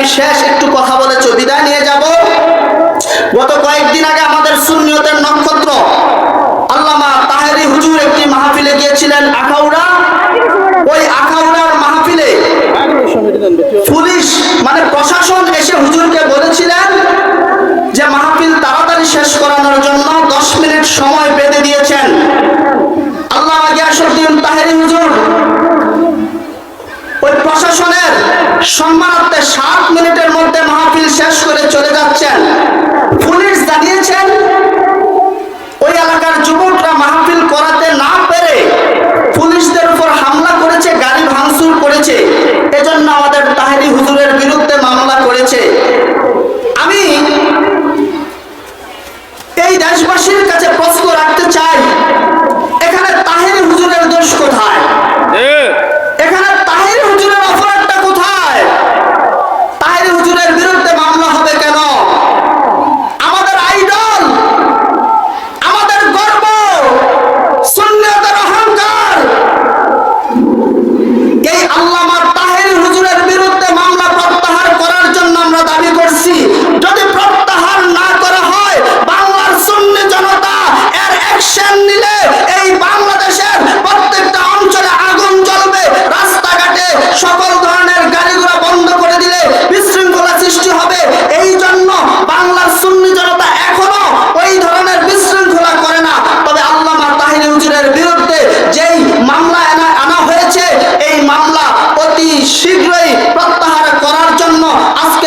আমি শেষ একটু কথা বলে বিদায় নিয়ে যাব। গত কয়েকদিন আগে আমাদের সুন্নিয়তের নক্ষত্র আল্লামা তাহেরি হুজুর একটি মাহফিলে গিয়েছিলেন আখাউড়া। ওই আখাউড়ার মাহফিলে পুলিশ মানে প্রশাসন এসে হুজুরকে বলেছিলেন যে মাহফিল তাড়াতাড়ি শেষ করানোর জন্য দশ মিনিট সময় বেঁধে দিয়েছেন। আল্লাহ গিয়াসুদ্দিন তাহেরি হুজুর। ওই প্রশাসনের সম্মানার্থে ষাট মিনিটের মধ্যে মাহফিল শেষ করে চলে যাচ্ছেন। পুলিশ জানিয়েছেন, ওই এলাকার যুবকরা মাহফিল করাতে না পেরে পুলিশদের উপর হামলা করেছে, গাড়ি ভাঙচুর করেছে। এজন্য আমাদের তাহেরি হুজুরের বিরুদ্ধে মামলা করেছে। আমি এই দেশবাসীর কাছে প্রশ্ন রাখতে চাই আজকে